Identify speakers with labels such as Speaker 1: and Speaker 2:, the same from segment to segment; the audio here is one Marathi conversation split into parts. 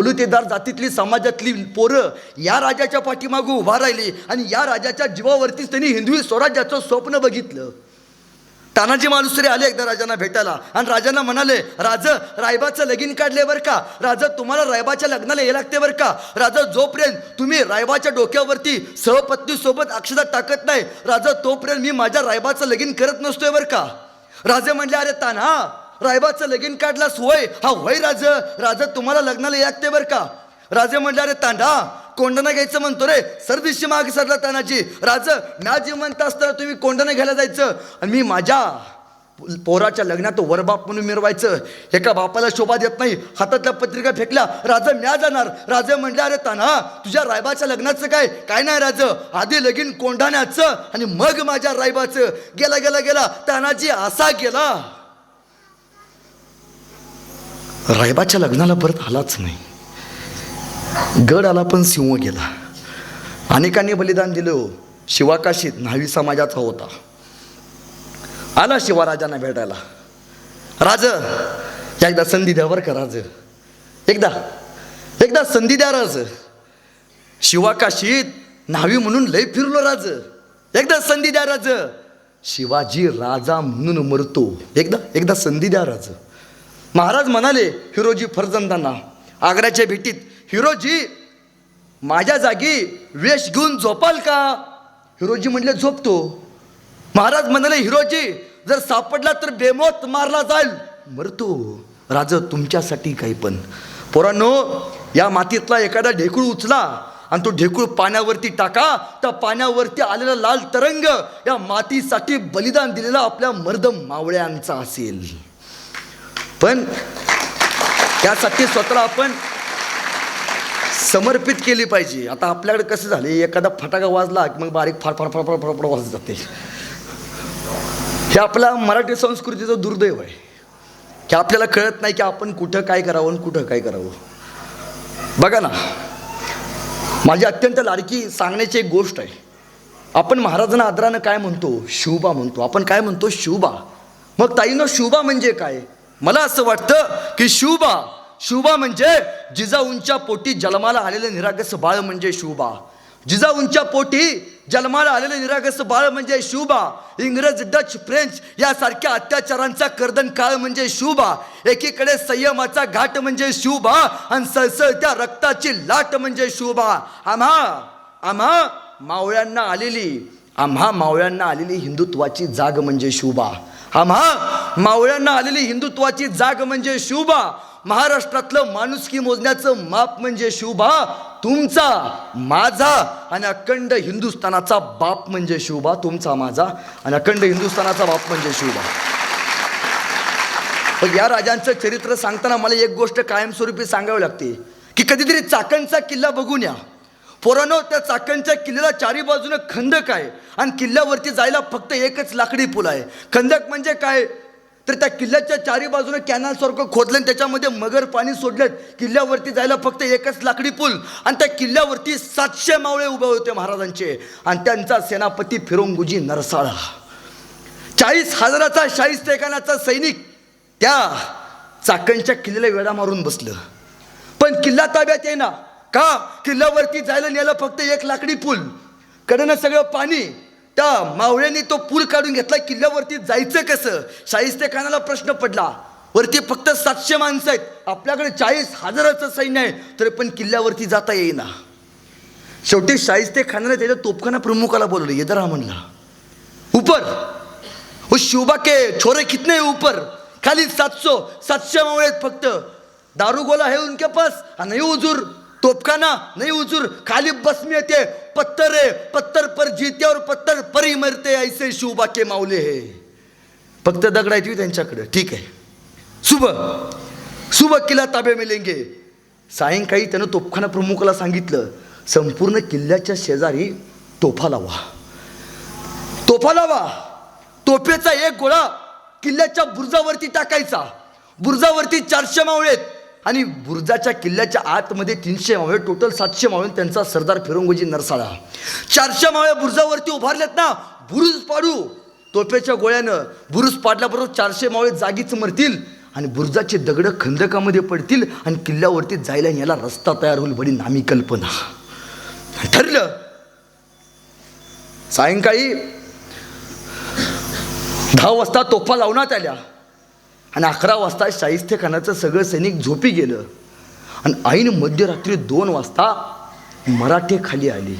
Speaker 1: बलुतेदार जातीतली समाजातली पोरं या राजाच्या पाठीमागं उभा राहिली आणि या राजाच्या जीवावरतीच त्यांनी हिंदवी स्वराज्याचं स्वप्न बघितलं. तानाजी मालुसरे आले एकदा राजांना भेटायला आणि राजांना म्हणाले राज रायबाचं लगीन काढले बरं का? राज तुम्हाला रायबाच्या लग्नाला ये लागते बरं का? राजा जोपर्यंत तुम्ही रायबाच्या डोक्यावरती सहपत्नीसोबत सोबत टाकत नाही राजा तोपर्यंत मी माझ्या रायबाचं लगीन करत नसतोय बरं का? राजे म्हणले अरे ताना रायबाचं लगीन काढलास होय? हा होय राज. राजा तुम्हाला लग्नाला यागते लागते बरं का? राजे म्हणले अरे तांडा कोंडणं घ्यायचं म्हणतो रे. सरदिशी मागे सरला तानाजी. राज म्या जे म्हणत असताना तुम्ही कोंडणं घ्यायला जायचं. आणि मी माझ्या पोराच्या लग्नात वरबाप म्हणून मिरवायचं. एका बापाला शोभा देत नाही. हातातल्या पत्रिका फेकल्या. राजा म्या जाणार. राजा म्हणले अरे ताना तुझ्या रायबाच्या लग्नाचं काय? काय नाही राज. आधी लगीन कोंढाण्याचं आणि मग माझ्या रायबाचं. गेला गेला गेला. तानाजी असा गेला. रायबाच्या लग्नाला परत आलाच नाही. गड आला पण सिंह गेला. अनेकांनी बलिदान दिलं हो. शिवाकाशीत न्हावी समाजाचा होता. आला शिवाराजांना भेटायला. राज एकदा संधी द्या बरं का राज. एकदा एकदा संधी द्या राज. शिवाकाशीत न्हावी म्हणून लय फिरलो राज. एकदा संधी द्या राज. शिवाजी राजा म्हणून मरतो. एकदा एकदा संधी द्या राज. महाराज म्हणाले हिरोजी फरजंदांना. आग्र्याच्या भेटीत हिरोजी माझ्या जागी वेश घेऊन झोपाल का? हिरोजी म्हणले झोपतो. महाराज म्हणाले हिरोजी जर सापडला तर बेमोत मारला जाईल. मरतो राज तुमच्यासाठी काही पण. पोरांनो या मातीतला एखादा ढेकूळ उचला आणि तो ढेकूळ पाण्यावरती टाका. त्या पाण्यावरती आलेला लाल तरंग या मातीसाठी बलिदान दिलेला आपल्या मर्द मावळ्यांचा असेल. पण त्यासाठी स्वतःला आपण समर्पित केली पाहिजे. आता आपल्याकडे कसं झाले एखादा फटाका वाजला की मग बारीक फार फार फार फार फार वाजत जाते. हे आपल्या मराठी संस्कृतीचं दुर्दैव आहे. की आपल्याला कळत नाही की आपण कुठं काय करावं आणि कुठं काय करावं. बघा ना माझी अत्यंत लाडकी सांगण्याची एक गोष्ट आहे. आपण महाराजांना आदरानं काय म्हणतो? शिवबा म्हणतो. आपण काय म्हणतो? शिवबा मग ताईनं शिवबा म्हणजे काय? मला असं वाटतं की शिवबा शिवबा म्हणजे जिजाऊंच्या पोटी जन्माला आलेलं निरागस बाळ म्हणजे शिवबा जिजाऊंच्या पोटी जन्माला आलेलं निरागस बाळ म्हणजे शिवबा इंग्रज डच फ्रेंच यासारख्या अत्याचारांचा कर्दन काळ म्हणजे शिवबा एकीकडे संयमाचा घाट म्हणजे शिवबा आणि सळसळत्या रक्ताची लाट म्हणजे शिवबा आम्हा आम्हा मावळ्यांना आलेली आम्हा मावळ्यांना आलेली हिंदुत्वाची जाग म्हणजे शिवबा आम्हा मावळ्यांना आलेली हिंदुत्वाची जाग म्हणजे शिवबा महाराष्ट्रातलं माणुसकी मोजण्याचं माप म्हणजे शिवबा तुमचा माझा. आणि अखंड हिंदुस्थानाचा बाप म्हणजे शिवबा तुमचा माझा. आणि अखंड हिंदुस्थानाचा बाप म्हणजे शिवबा पण या राजांचं चरित्र सांगताना मला एक गोष्ट कायमस्वरूपी सांगावी लागते की कधीतरी चाकणचा किल्ला बघून या. पोरानो त्या चाकणच्या किल्ल्याला चारी बाजूनं खंदक आहे. आणि किल्ल्यावरती जायला फक्त एकच लाकडी पूल आहे. खंदक म्हणजे काय? तर त्या किल्ल्याच्या चारी बाजूने कॅनलसारखं खोदलं आणि त्याच्यामध्ये मगर पाणी सोडलेत किल्ल्यावरती जायला फक्त एकच लाकडी पूल. आणि त्या किल्ल्यावरती सातशे मावळे उभे होते महाराजांचे. आणि त्यांचा सेनापती फिरोंगुजी नरसाळा. चाळीस हजाराचा शाहिस्तेखानाचा सैनिक त्या चाकणच्या किल्ल्याला वेढा मारून बसलं. पण किल्ला ताब्यात येईना. का? किल्ल्यावरती जायला नेलं फक्त एक लाकडी पूल. कडनं सगळं पाणी. त्या मावळ्यांनी तो पूल काढून घेतला. किल्ल्यावरती जायचं कसं? शाहिस्ते खानाला प्रश्न पडला. वरती फक्त सातशे माणसं आहेत. आपल्याकडे चाळीस हजाराचं सैन्य आहे. तरी पण किल्ल्यावरती जाता येईना. शेवटी शाहिस्ते खानाने त्याच्या तोपखाना प्रमुखाला बोलवलं. येदरा म्हणला. उपर. हो शिवबा के छोरे कितने उपर? ऊपर खाली सातशो सातशे मावळे आहेत फक्त. दारू गोला है उनके पास. आणि उजूर हुजूर. तोपखाना नाही उजूर खाली बस में येते. पत्थर है पत्थर पर जीते और पत्थर पर ही मरते ऐसे शिवबा माऊले हे. फक्त दगड आहेत त्यांच्याकडे. ठीक आहे. सुबह सुबह किल्ला ताबे मिलेंगे सायंकाळी त्यानं तोपखाना प्रमुखाला सांगितलं संपूर्ण किल्ल्याच्या शेजारी तोफा लावा. तोफा लावा. तोफेचा एक गोळा किल्ल्याच्या बुर्जावरती टाकायचा. बुर्जावरती चारशे मावळे आहेत. आणि बुर्जाच्या किल्ल्याच्या आतमध्ये तीनशे मावळे टोटल सातशे मावळे त्यांचा सरदार फिरंगोजी नरसाळा. चारशे मावळे बुर्जावरती उभारल्यात ना बुरुज पाडू. तोफेच्या गोळ्यानं बुरुज पाडल्याबरोबर चारशे मावळे जागीच मरतील आणि बुर्जाची दगडं खंदकामध्ये पडतील आणि किल्ल्यावरती जायला याला रस्ता तयार होईल बडी नामी कल्पना. ठरलं सायंकाळी दहा वाजता तोफा लावण्यात आल्या. आणि अकरा वाजता शाहिस्ते खानाचं सगळं सैनिक झोपी गेलं. आणि ऐन मध्यरात्री दोन वाजता मराठे खाली आली.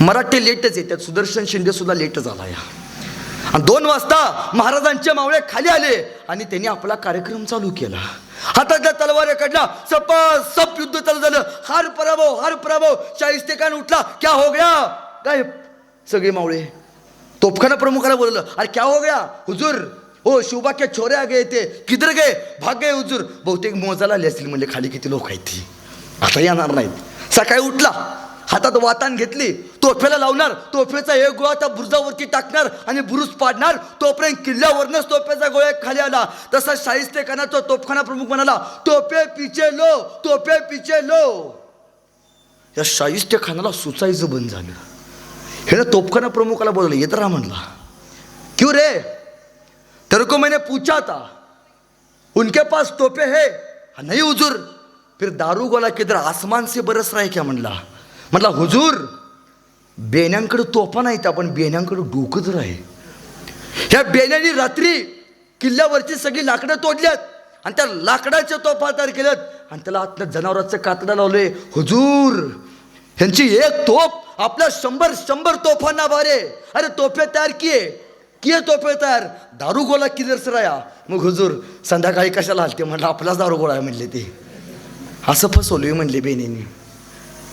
Speaker 1: मराठे लेटच येतात सुदर्शन शिंदेसुद्धा लेटच आला या. आणि दोन वाजता महाराजांचे मावळे खाली आले आणि त्यांनी आपला कार्यक्रम चालू केला. हातातल्या तलवार काढला सप सप युद्ध चालू झालं. हार पराभव हार पराभव. शाहिस्ते खान उठला क्या हो गया? काय सगळे मावळे. तोफखाना प्रमुखाला बोललं अरे क्या हो गया? हुजूर हो शिवबा छोऱ्या छोरे आ गए ते किधर गए भाग गए उजूर बहुतेक मोजाला आले असतील म्हणजे खाली किती लोक आहेत ती? आता येणार नाहीत. सकाळी उठला. हातात वातान घेतली. तोफेला लावणार. तोफेचा एक गोळा त्या बुरुजावरती टाकणार आणि बुरुज पाडणार. तोपर्यंत किल्ल्यावरनच तोफेचा गोळा खाली आला. तसा शाहिस्तेखाना तो तोफखाना प्रमुख म्हणाला तोफे पिचे लो. तोफे पिचे लो. या शाहिस्तेखानाला सुचायचं बंद झालं. हे ना तोफखाना प्रमुखाला बोलवलं. येत राहा म्हणला. क्यों रे? तेरे को मैंने पूछा था उनके पास तोपे है। हा, नहीं हुजूर फिर दारू गोला किधर आसमान से बरस रहा है क्या म्हणला म्हटला हुजूर बेण्यांकडे तोफा नाहीत आपण बेण्यांकडे डोकं जर आहे ह्या बेण्यानी रात्री किल्ल्यावरची सगळी लाकडं तोडल्यात आणि त्या लाकडाच्या तोफा तयार केल्यात आणि त्याला आतल्या जनावराचं कातडं लावले. हुजूर ह्यांची एक तोफ आपल्या शंभर शंभर तोफांना बारे. अरे तोफे तयार किये. किये तोफे तयार दारू गोळा किधर सराया मग हुजूर संध्याकाळी कशाला हलते म्हणलं आपलाच दारू गोळा आहे म्हणले ते. असं फसवलोय म्हणले बेनीने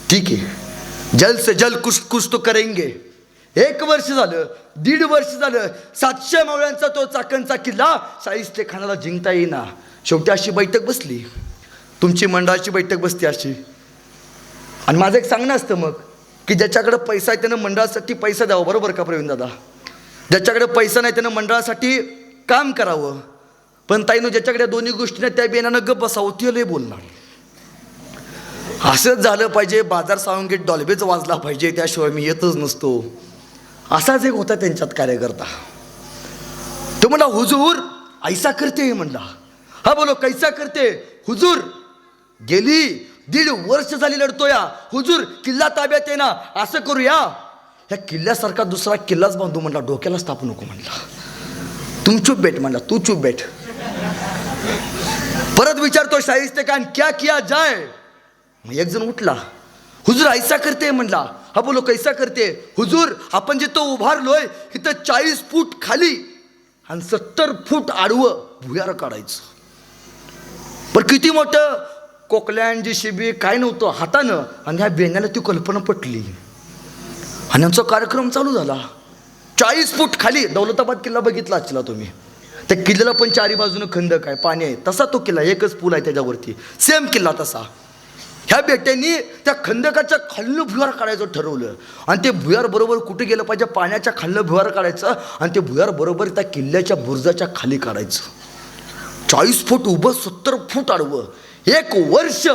Speaker 1: ठीक आहे. जल से जल कुछ कुछ तो करेंगे. एक वर्ष झालं दीड वर्ष झालं सातशे मावळ्यांचा तो चाकणचा किल्ला शाहिस्ते खानाला जिंकता येईना. शेवटी अशी बैठक बसली. तुमची मंडळाची बैठक बसते अशी. आणि माझं एक सांगणं असतं मग की ज्याच्याकडं पैसा आहे त्यानं मंडळासाठी पैसा द्यावा. बरोबर का प्रवीण दादा? ज्याच्याकडे पैसा नाही त्यानं मंडळासाठी काम करावं. पण ताईनं ज्याच्याकडे दोन्ही गोष्टी नाही त्या बेनानं गप्प बसावं ते बोलणार. असंच झालं पाहिजे बाजार सावंगीत डॉल्बेच वाजला पाहिजे त्याशिवाय मी येतच नसतो. असाच एक होता त्यांच्यात कार्यकर्ता. तो म्हणला हुजूर ऐसा करते म्हणला. हा बोलो कैसा करते? हुजूर गेली दीड वर्ष झाली लढतोया हुजूर किल्ला ताब्यात आहे ना असं करूया. ह्या किल्ल्यासारखा दुसरा किल्लाच बांधू म्हटला डोक्यालाच तापू नको म्हणला. तुम चुप बेट म्हटला तू चुप बेट परत विचारतो शाहिस्ते खान क्या किया जाय मग एक जण उठला. हुजूर ऐसा करते म्हणला. हा बोलो कैसा करते हुजूर आपण जिथं उभारलोय इथं चाळीस फूट खाली आणि सत्तर फूट आडवं भुयार काढायचं. पण किती मोठं? कोकलॅन जी शिबी काय नव्हतं हातानं आणि ह्या बेण्याला ती कल्पना पटली. आणि यांचा कार्यक्रम चालू झाला. चाळीस फूट खाली दौलताबाद किल्ला बघितला असला तुम्ही. त्या किल्ल्याला पण चारी बाजूनं खंदक आहे पाणी आहे. तसा तो किल्ला एकच पूल आहे त्याच्यावरती. सेम किल्ला तसा. ह्या बेट्यांनी त्या खंदकाच्या खाल्लं भुयार काढायचं ठरवलं. आणि ते भुयार बरोबर कुठे गेलं पाहिजे? पाण्याच्या खाल्लं भुयार काढायचं आणि ते भुयार बरोबर त्या किल्ल्याच्या बुर्जाच्या खाली काढायचं. चाळीस फूट उभं सत्तर फूट आडवं. एक वर्ष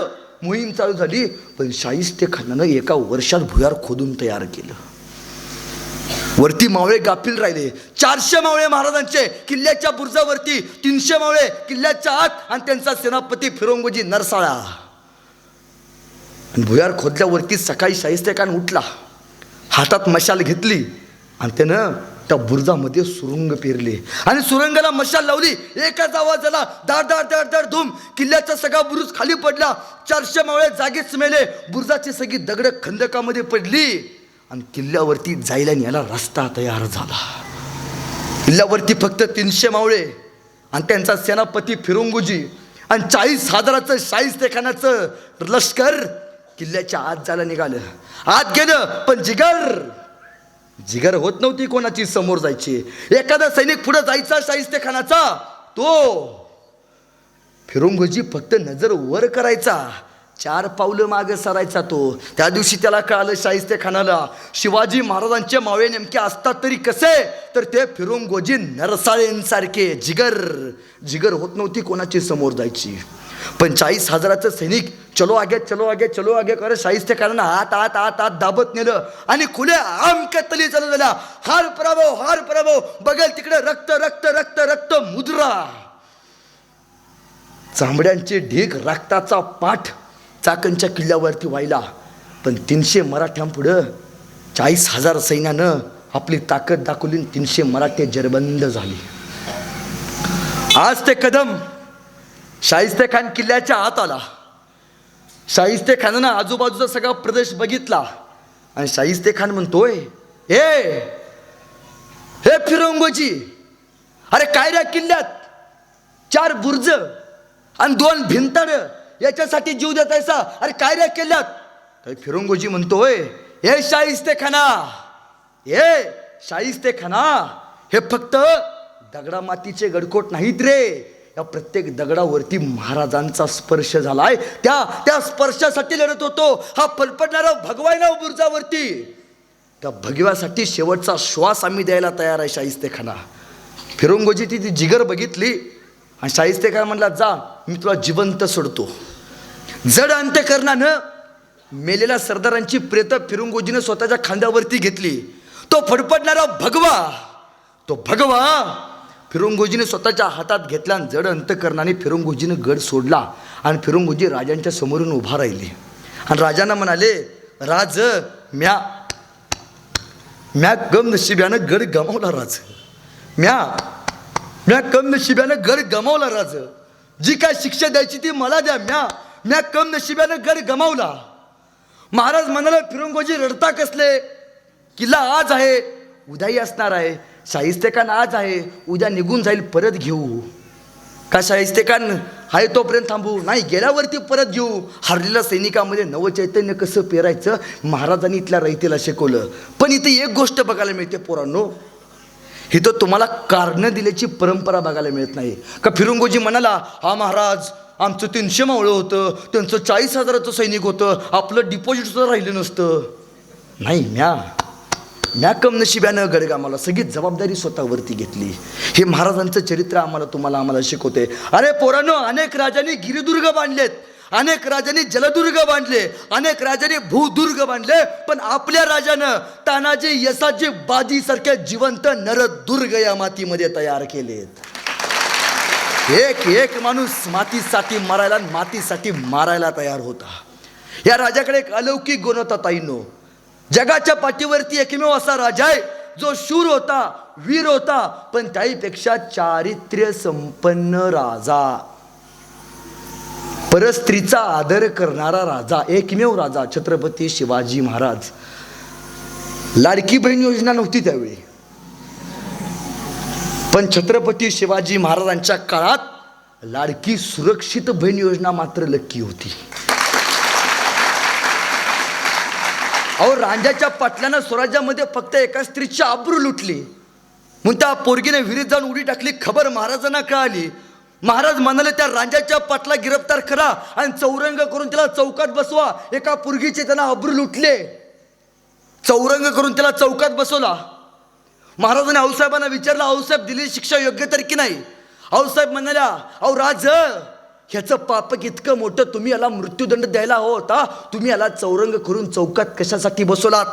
Speaker 1: मोहीम चालू झाली पण शाहिस्ते खानानं एका वर्षात भुयार खोदून तयार केलं. वरती मावळे गाफील राहिले. चारशे मावळे महाराजांचे किल्ल्याच्या बुर्जावरती तीनशे मावळे किल्ल्याच्या आत आणि त्यांचा सेनापती फिरोंगोजी नरसाळा. आणि भुयार खोदल्यावरती सकाळी शाहिस्ते खान उठला. हातात मशाल घेतली आणि त्यानं त्या बुरुजामध्ये सुरुंग पेरले. आणि सुरंगाला मशाल लावली. एकाच आवाजाला दाड दाड दाड दाड धूम. किल्ल्याचा सगळा बुरुज खाली पडला. चारशे मावळे जागेच मेले. बुरुजाची सगळी दगड खंदकामध्ये पडली. आणि किल्ल्यावरती जायला याला रस्ता तयार झाला. किल्ल्यावरती फक्त तीनशे मावळे. आणि त्यांचा सेनापती फिरोंगुजी. आणि चाळीस हजाराचं शाहिस्ते खानाचं लष्कर किल्ल्याच्या आत जायला निघालं. आत गेलं पण जिगर. जिगर होत नव्हती कोणाची समोर जायची. एखादा सैनिक पुढे जायचा शाहिस्ते खानाचा तो फिरोंगोजी फक्त नजर वर करायचा. चार पावलं मागे सरायचा तो. त्या दिवशी त्याला कळालं शाहिस्ते खानाला शिवाजी महाराजांचे मावे नेमके असतात तरी कसे? तर ते फिरुंगोजी नरसाळेंसारखे जिगर जिगर होत नव्हती कोणाची समोर जायची. पण चाळीस हजाराचं सैनिक चलो आगे चलो आगे चलो आगे करत शाहिस्ते कारण आत आत आत आत दाबत नेलं. आणि खुल्या आम तली चालू झाल्या हार पराभव हार पराभव. बघेल तिकडे रक्त रक्त रक्त रक्त मुद्रा. चांबड्यांचे ढीग रक्ताचा पाठ चाकणच्या किल्ल्यावरती व्हायला पण तीनशे मराठ्यांपुढं चाळीस हजार सैन्यानं आपली ताकद दाखवली तीनशे मराठे जरबंद झाली. आज ते कदम शाहिस्ते खान किल्ल्याच्या आत आला. शाहिस्ते खानानं आजूबाजूचा सगळा प्रदेश बघितला. आणि शाहिस्ते खान म्हणतोय ए हे फिरंगोजी अरे काय रे किल्ल्यात? चार बुर्ज आणि दोन भिंतड याच्यासाठी जीव देतायसा? अरे काय रे किल्ल्यात? तर फिरंगोजी म्हणतोय हे शाहिस्ते खाना हे शाहिस्ते खाना हे फक्त दगडा मातीचे गडकोट नाहीत रे. या प्रत्येक दगडावरती महाराजांचा स्पर्श झालाय. त्या त्या स्पर्शासाठी लढत होतो. हा फलपडणारा भगवान ना बुर्जावरती. त्या भगव्यासाठी शेवटचा श्वास आम्ही द्यायला तयार आहे शाहिस्तेखाना. फिरंगोजी ती ती जिगर बघितली आणि शाहिस्तेखाना म्हणला जा मी तुला जिवंत सोडतो. जड अंत्यकरणानं मेलेल्या सरदारांची प्रेत फिरंगोजीनं स्वतःच्या खांद्यावरती घेतली. तो फडफडणारा भगवा तो भगवा फिरंगोजीने स्वतःच्या हातात घेतला आणि जड अंतकरणाने फिरंगोजीनं गड सोडला. आणि फिरंगोजी राजांच्या समोरून उभा राहिले. आणि राजांना म्हणाले राज म्या म्या कम नशिब्यानं गड गमावला राज. म्या म्या कम नशिब्यानं गड गमावला राज. जी काय शिक्षा द्यायची ती मला द्या म्या म्या कम नशिब्यानं गड गमावला. महाराज म्हणाला फिरंगोजी रडता कसले? किल्ला आज आहे उद्याही असणार आहे. शाहिस्तेकान आज आहे उद्या निघून जाईल परत घेऊ. का शाहिस्ते आहे तोपर्यंत थांबू? नाही गेल्यावरती परत घेऊ. हरलेल्या सैनिकामध्ये नवचैतन्य कसं पेरायचं? महाराजांनी इथल्या रयतेला शिकवलं. पण इथे एक गोष्ट बघायला मिळते पोरांनो. इथं तुम्हाला कारणं दिल्याची परंपरा बघायला मिळत नाही. का फिरुंगोजी म्हणाला हा महाराज आमचं तीनशे मावळं होतं. त्यांचं चाळीस हजाराचं सैनिक होतं. आपलं डिपॉझिट सुद्धा राहिलं नसतं. नाही म्या म्या कम नशिब्यानं गडगामाला सगळी जबाबदारी स्वतःवरती घेतली. हे महाराजांचं चरित्र आम्हाला तुम्हाला आम्हाला शिकवते. अरे पोरानो अनेक राजांनी गिरिदुर्ग बांधलेत. अनेक राजांनी जलदुर्ग बांधले. अनेक राजांनी भूदुर्ग बांधले. पण आपल्या राजानं तानाजी यसाजी बाजी सारख्या जिवंत नरदुर्ग या मातीमध्ये तयार केलेत. एक एक माणूस मातीसाठी मारायला मातीसाठी मारायला तयार होता. या राजाकडे एक अलौकिक गुण होता ताईनो. जगाच्या पाठीवरती एकमेव असा राजा आहे जो शूर होता वीर होता पण त्याहीपेक्षा चारित्र्य संपन्न राजा. परस्त्रीचा आदर करणारा राजा एकमेव राजा छत्रपती शिवाजी महाराज. लाडकी बहीण योजना नव्हती त्यावेळी. पण छत्रपती शिवाजी महाराजांच्या काळात लाडकी सुरक्षित बहीण योजना मात्र लक्की होती. अहो रांजाच्या पाटलानं स्वराज्यामध्ये फक्त एका स्त्रीची आबरू लुटली. म्हणून त्या पोरगीने विहिरीत जाऊन उडी टाकली खबर महाराजांना कळाली. महाराज म्हणाले त्या रांजाच्या पाटला गिरफ्तार करा आणि चौरंग करून त्याला चौकात बसवा. एका पोरगीचे त्यांना अब्रू लुटले. चौरंग करून त्याला चौकात बसवला. महाराजाने आऊसाहेबांना विचारलं आऊसाहेब दिलेली शिक्षा योग्य तर की नाही? आऊसाहेब म्हणाल्या अहो राज ह्याचं पापक इतकं मोठं तुम्ही याला मृत्यूदंड द्यायला हवा होता तुम्ही याला चौरंग करून चौकात कशासाठी बसवलात?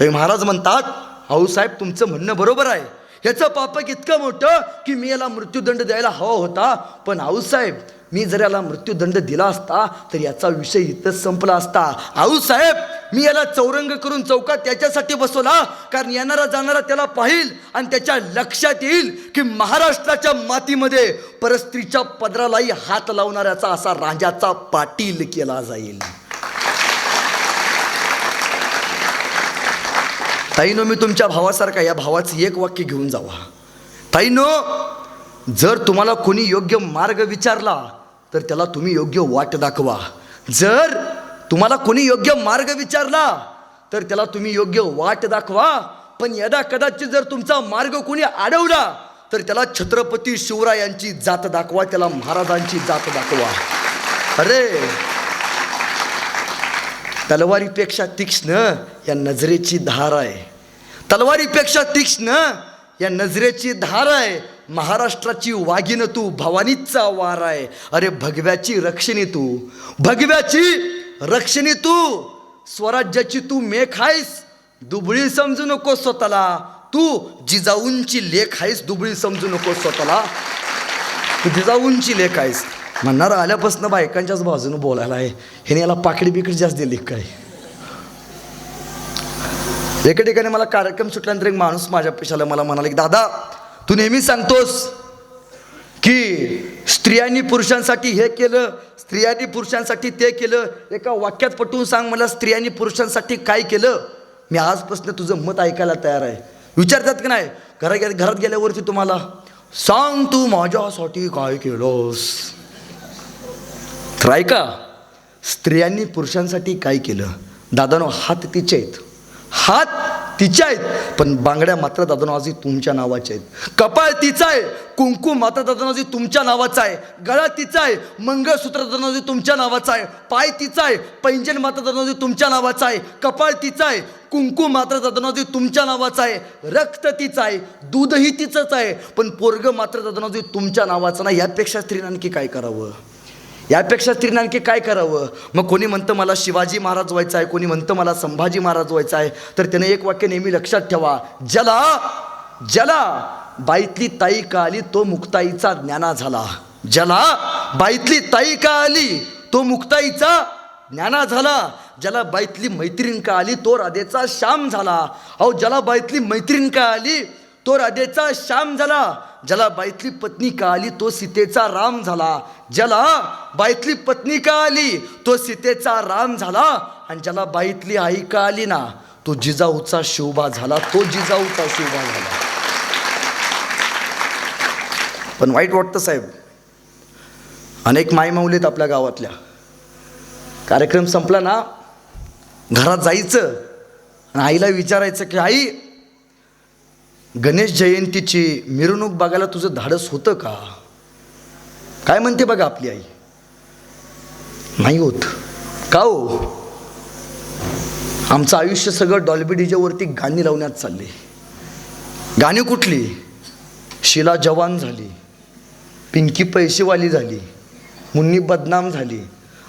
Speaker 1: तरी महाराज म्हणतात आऊसाहेब तुमचं म्हणणं बरोबर आहे. ह्याचं पापक इतकं मोठं की मी याला मृत्यूदंड द्यायला हवा होता पण आऊसाहेब मी जर याला मृत्यूदंड दिला असता तर याचा विषय इथंच संपला असता. आऊसाहेब मी याला चौरंग करून चौकात त्याच्यासाठी बसवला. कारण येणारा जाणारा त्याला पाहिल आणि त्याच्या लक्षात येईल की महाराष्ट्राच्या मातीमध्ये परस्त्रीच्या पदरालाही हात लावणाऱ्याचा असा राजाचा पाटील केला जाईल. ताईनो मी तुमच्या भावासारखा या भावाचं एक वाक्य घेऊन जावा. ताईनो जर तुम्हाला कोणी योग्य मार्ग विचारला तर त्याला तुम्ही योग्य वाट दाखवा. जर तुम्हाला कोणी योग्य मार्ग विचारला तर त्याला तुम्ही योग्य वाट दाखवा. पण यदा कदाचित जर तुमचा मार्ग कोणी अडवला तर त्याला छत्रपती शिवरायांची जात दाखवा त्याला महाराजांची जात दाखवा. अरे! तलवारीपेक्षा तीक्ष्ण या नजरेची धार आहे. तलवारीपेक्षा तीक्ष्ण या नजरेची धार आहे. महाराष्ट्राची वाघिन तू भवानीचा वार आहे. अरे भगव्याची रक्षणी तू. भगव्याची रक्षणी तू स्वराज्याची तू मेख आहेस दुबळी समजू नको स्वतःला. तू जिजाऊंची लेख आहेस दुबळी समजू नको स्वतःला. तू जिजाऊंची लेख आहेस. म्हणणार आल्यापासून बायकांच्याच बाजूनं बोलायला आहे ह्याने याला पाकडी बिकडी जास्त दिली काय? एका ठिकाणी मला कार्यक्रम सुटल्यानंतर एक माणूस माझ्या पेशाला मला म्हणाला की दादा तू नेहमी सांगतोस की स्त्रियांनी पुरुषांसाठी हे केलं स्त्रियांनी पुरुषांसाठी ते केलं. एका वाक्यात पटवून सांग मला स्त्रियांनी पुरुषांसाठी काय केलं? मी आजपासून तुझं मत ऐकायला तयार आहे. विचारतात की नाही? घरात गेल्या घरात गेल्यावरती तुम्हाला सांग तू माझ्यासाठी काय केलंस? तर ऐका स्त्रियांनी पुरुषांसाठी काय केलं? दादानो हात तिचे आहेत. हात तिच्या आहेत पण बांगड्या मात्र दादोनाजी तुमच्या नावाच्या आहेत. कपाळ तिचा आहे कुंकू मात्र दादोनाजी तुमच्या नावाचा आहे. गळा तिचा आहे मंगळसूत्र दादोनाजी तुमच्या नावाचा आहे. पाय तिचा आहे पैंजण मात्र दादोनाजी तुमच्या नावाचा आहे. कपाळ तिचा आहे कुंकू मात्र दादोनाजी तुमच्या नावाचा आहे. रक्त तिचं आहे दूधही तिचंच आहे पण पोरग मात्र दादोनाजी तुमच्या नावाचं नाही. यापेक्षा स्त्रीने आणखी काय करावं? यापेक्षा स्त्रीने आणखी काय करावं? मग कोणी म्हणतं मला शिवाजी महाराज व्हायचं आहे कोणी म्हणतं मला संभाजी महाराज व्हायचं आहे तर त्याने एक वाक्य नेहमी लक्षात ठेवा. ज्याला ज्याला बाईतली ताई का आली तो मुक्ताईचा ज्ञाना झाला. ज्याला बाईतली ताई का आली तो मुक्ताईचा ज्ञाना झाला. ज्याला बाईतली मैत्रीण का आली तो राधेचा श्याम झाला. अहो ज्याला बाईतली मैत्रीण का आली तो राधेचा श्याम झाला. ज्याला बाईतली पत्नी का आली तो सीतेचा राम झाला. ज्याला बाईतली पत्नी का आली तो सीतेचा राम झाला. आणि ज्याला बाईतली आई का आली ना तो जिजाऊचा शोभा झाला. तो जिजाऊचा शोभा झाला. पण वाईट वाटतं साहेब. अनेक मायमाऊलीत आपल्या गावातल्या. कार्यक्रम संपला ना घरात जायचं आणि आईला विचारायचं की आई गणेश जयंतीची मिरवणूक बघायला तुझं धाडस होतं का? काय म्हणते बघा आपली आई? नाही होत. का हो? आमचं आयुष्य सगळं डॉल्बी डीजेवरती गाणी लावण्यात चालली. गाणी कुठली? शिला जवान झाली. पिंकी पैसेवाली झाली. मुन्नी बदनाम झाली.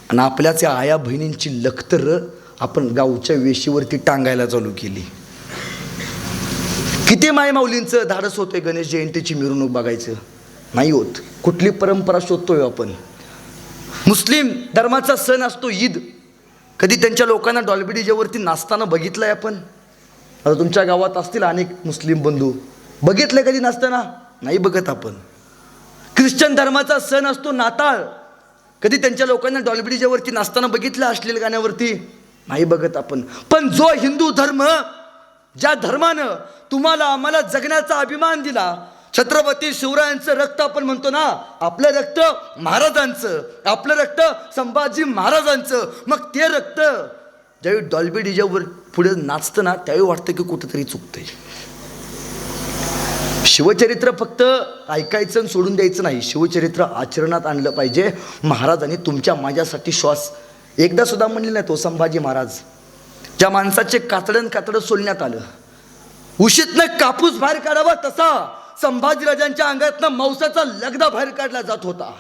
Speaker 1: आणि आपल्याच आया बहिणींची लखतर आपण गावच्या वेशीवरती टांगायला चालू केली. किती माय माऊलींचं धाडस होतंय गणेश जयंतीची मिरवणूक बघायचं? नाही होत. कुठली परंपरा शोधतोय आपण? मुस्लिम धर्माचा सण असतो ईद. कधी त्यांच्या लोकांना डॉल्बी नाचताना नाचताना बघितलंय आपण? आता तुमच्या गावात असतील अनेक मुस्लिम बंधू. बघितलंय कधी नाचताना? नाही बघत आपण. ख्रिश्चन धर्माचा सण असतो नाताळ. कधी त्यांच्या लोकांना डॉल्बिडीजेवरती नाचताना बघितलं असलेल्या गाण्यावरती? नाही बघत आपण. पण जो हिंदू धर्म ज्या धर्मानं तुम्हाला आम्हाला जगण्याचा अभिमान दिला छत्रपती शिवरायांचं रक्त आपण म्हणतो ना आपलं रक्त महाराजांचं आपलं रक्त संभाजी महाराजांचं मग ते रक्त ज्यावेळी डॉल्बी डीजेवर पुढे नाचतं ना त्यावेळी वाटतं की कुठंतरी चुकतंय. शिवचरित्र फक्त ऐकायचं आणि सोडून द्यायचं नाही. शिवचरित्र आचरणात आणलं पाहिजे. महाराजांनी तुमच्या माझ्यासाठी श्वास एकदा सुद्धा म्हणले नाही तो संभाजी महाराज. ज्या माणसाचे कातडन कातडं सोलण्यात आलं. उशीतनं कापूस बाहेर काढावा तसा संभाजीराजांच्या अंगातनं मांसाचा लगदा बाहेर काढला जात होता.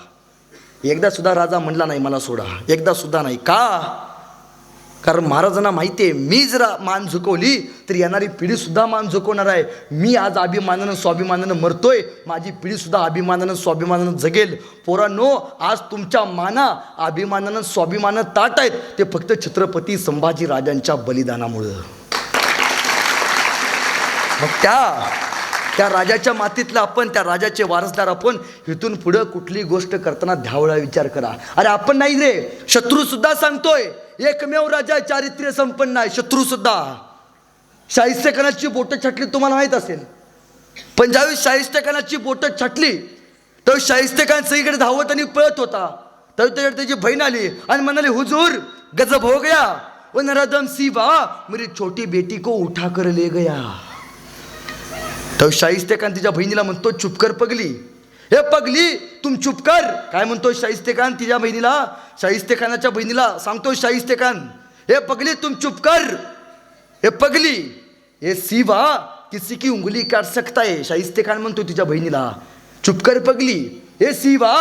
Speaker 1: एकदा सुद्धा राजा म्हणला नाही मला सोडा. एकदा सुद्धा नाही. का? कारण महाराजांना माहिती आहे मी जर मान झुकवली तर येणारी पिढीसुद्धा मान झुकवणार आहे. मी आज अभिमानानं स्वाभिमानानं मरतोय. माझी पिढीसुद्धा अभिमानानं स्वाभिमानानं जगेल. पोरांनो आज तुमच्या माना अभिमानानं स्वाभिमानं ताट आहेत. ते फक्त छत्रपती संभाजी राजांच्या बलिदानामुळं. मग त्या त्या राजाच्या मातीतला आपण त्या राजाचे वारसदार आपण इथून पुढं कुठली गोष्ट करताना ध्यावळा विचार करा. अरे आपण नाही रे शत्रूसुद्धा सांगतोय एकमेव राजा चारित्र्य संपन्न आहे शत्रूसुद्धा सुद्धा. बोटं छाटली तुम्हाला माहीत असेल. पण ज्यावेळी शाहिस्तकानाची बोटं छाटली तर शाहिस्ते सगळीकडे धावत आणि पळत होता. तर त्याच्याकडे त्याची बहीण आली आणि म्हणाली हुजूर गजब हो गया. वो नरादम बा मेरी छोटी बेटी को उठा कर ले गया. तर शाहिस्ते खान तिच्या बहिणीला म्हणतो चुप कर पगली. हे पगली तुम चुप कर. काय म्हणतो शाहिस्तेखान तिच्या बहिणीला? शाहिस्तेखानाच्या बहिणीला सांगतो शाहिस्ते खान हे पगली तुम चुप कर. हे पगली हे सिवा किसी की उंगली काट सकता है. शाहिस्ते खान म्हणतो तिच्या बहिणीला चुप कर पगली हे सिवा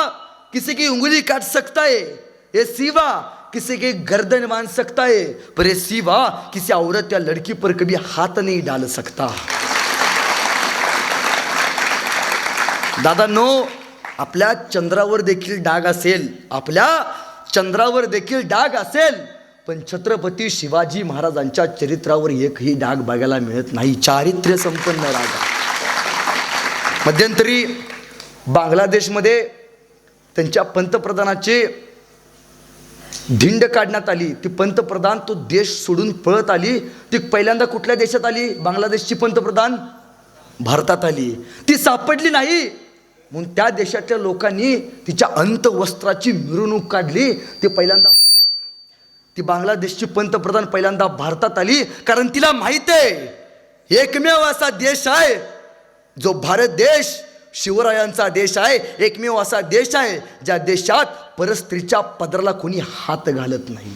Speaker 1: किसी की उंगली काट सकता है. ये सिवा किसी के गर्दन बांध सकता है पर ये सिवा किसी औरत या लड़की पर कभी हाथ नहीं डाल सकता. दादा नो आपल्या चंद्रावर देखील डाग असेल. आपल्या चंद्रावर देखील डाग असेल. पण छत्रपती शिवाजी महाराजांच्या चरित्रावर एकही डाग बघायला मिळत नाही. चारित्र्य संपन्न राजा. मध्यंतरी बांगलादेशमध्ये त्यांच्या पंतप्रधानाचे धिंड काढण्यात आली. ती पंतप्रधान तो देश सोडून पळत आली. ती पहिल्यांदा कुठल्या देशात आली? बांगलादेशची पंतप्रधान भारतात आली. ती सापडली नाही. म्हणून त्या देशातल्या लोकांनी तिच्या अंतवस्त्राची मिरवणूक काढली. ती पहिल्यांदा ती बांगलादेशची पंतप्रधान पहिल्यांदा भारतात आली. कारण तिला माहीत आहे एकमेव असा देश आहे जो भारत देश शिवरायांचा देश आहे एकमेव असा देश आहे ज्या देशात परस्त्रीच्या पदराला कोणी हात घालत नाही.